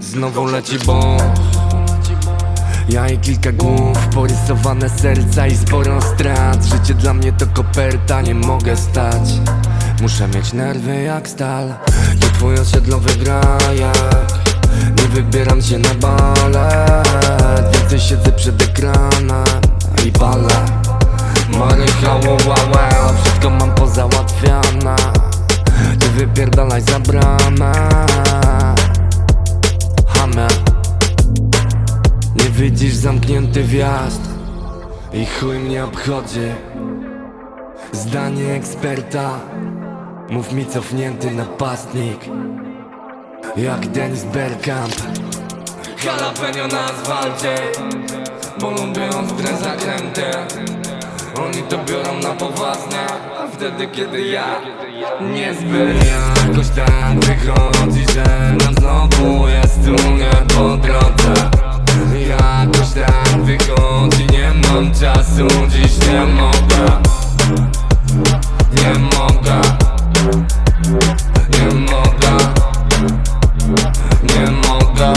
Znowu leci bomb Ja i kilka głów, porysowane serca i sporo strat. Życie dla mnie to koperta, nie mogę stać. Muszę mieć nerwy jak stal. To twój osiedlowy grajak. Nie wybieram się na balet Więcej siedzę przed ekranem i palę. Marycha, wow, wow, wszystko mam pozałatwiane zamknięty wjazd I chuj mnie obchodzi. Zdanie eksperta Mów mi cofnięty napastnik. Jak Dennis Bergkamp. Jalapeno na asfalcie Bo lubię ostre zakręty. Oni to biorą na poważnie A wtedy kiedy ja Niezbyt jakoś tak wychodzi, że dziś nie mogę. Nie mogę. Nie mogę. Nie mogę.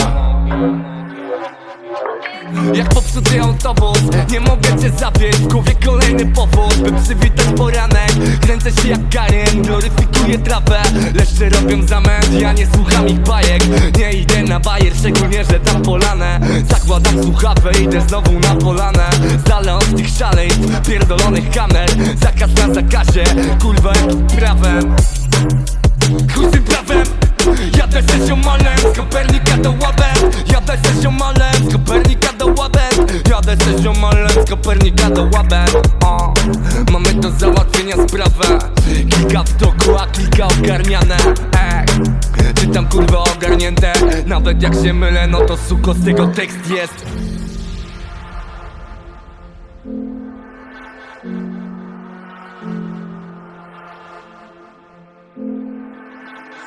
Jak popsuty autobus Nie mogę cię zawieść W głowie kolejny powód By przywitać poranek. Kręcę się jak Karen Gloryfikuję trawę Leszcze robią zamęt? Ja nie słucham ich bajek bajer Szczególnie, że tam polane. Zakładam słuchawę Idę znowu na polanę. Z dala od tych szaleństw Pierdolonych kamer. Zakaz na zakazie Kurwa prawem. Chuj tym prawem. Jadę se ziomalem z Kopernika do łabem Jadę se ziomalem z Kopernika do łabem Jadę se ziomalem z Kopernika do łabem o, Mamy do załatwienia sprawę. Kilka w toku, a kilka ogarniane tam kurwa ogarnięte. Nawet jak się mylę, no to suko z tego tekst jest.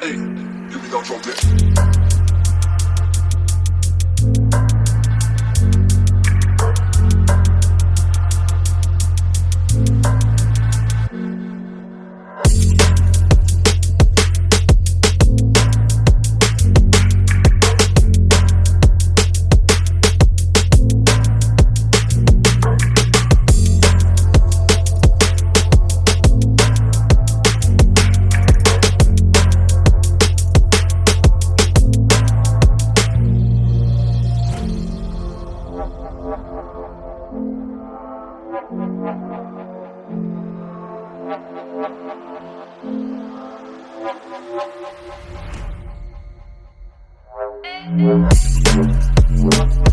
Hey, can go drop Thank you.